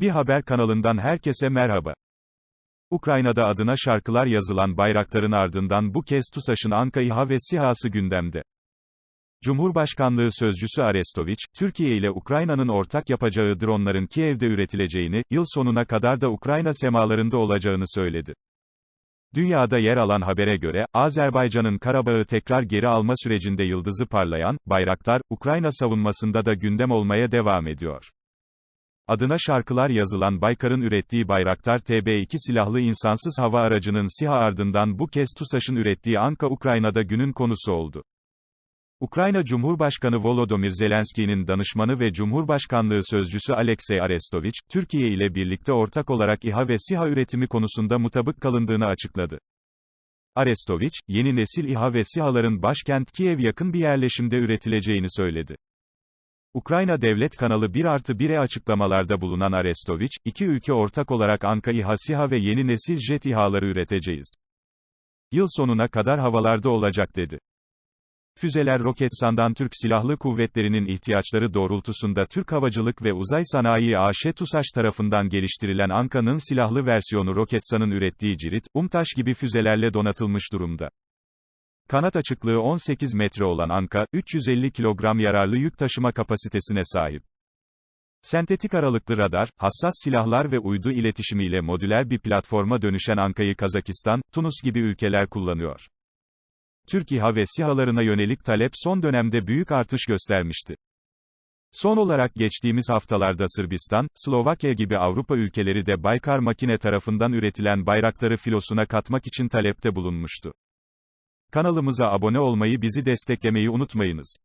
Bir haber kanalından herkese merhaba. Ukrayna'da adına şarkılar yazılan bayrakların ardından bu kez TUSAŞ'ın Anka İHA ve SİHA'sı gündemde. Cumhurbaşkanlığı Sözcüsü Arestoviç, Türkiye ile Ukrayna'nın ortak yapacağı dronların Kiev'de üretileceğini, yıl sonuna kadar da Ukrayna semalarında olacağını söyledi. Dünyada yer alan habere göre, Azerbaycan'ın Karabağ'ı tekrar geri alma sürecinde yıldızı parlayan, Bayraktar, Ukrayna savunmasında da gündem olmaya devam ediyor. Adına şarkılar yazılan Baykar'ın ürettiği Bayraktar TB2 silahlı insansız hava aracının SİHA ardından bu kez TUSAŞ'ın ürettiği Anka Ukrayna'da günün konusu oldu. Ukrayna Cumhurbaşkanı Volodymyr Zelenski'nin danışmanı ve Cumhurbaşkanlığı Sözcüsü Alexey Arestoviç, Türkiye ile birlikte ortak olarak İHA ve SİHA üretimi konusunda mutabık kalındığını açıkladı. Arestoviç, yeni nesil İHA ve SİHA'ların başkent Kiev yakın bir yerleşimde üretileceğini söyledi. Ukrayna Devlet Kanalı 1 artı 1'e açıklamalarda bulunan Arestoviç, iki ülke ortak olarak Anka İHA SİHA ve yeni nesil jet İHA'ları üreteceğiz. Yıl sonuna kadar havalarda olacak dedi. Füzeler Roketsan'dan Türk Silahlı Kuvvetleri'nin ihtiyaçları doğrultusunda Türk Havacılık ve Uzay Sanayi AŞ TUSAŞ tarafından geliştirilen Anka'nın silahlı versiyonu Roketsan'ın ürettiği Cirit, UMTAŞ gibi füzelerle donatılmış durumda. Kanat açıklığı 18 metre olan Anka, 350 kilogram yararlı yük taşıma kapasitesine sahip. Sentetik aralıklı radar, hassas silahlar ve uydu iletişimiyle modüler bir platforma dönüşen Anka'yı Kazakistan, Tunus gibi ülkeler kullanıyor. Türk İHA ve SİHA'larına yönelik talep son dönemde büyük artış göstermişti. Son olarak geçtiğimiz haftalarda Sırbistan, Slovakya gibi Avrupa ülkeleri de Baykar Makine tarafından üretilen bayrakları filosuna katmak için talepte bulunmuştu. Kanalımıza abone olmayı bizi desteklemeyi unutmayınız.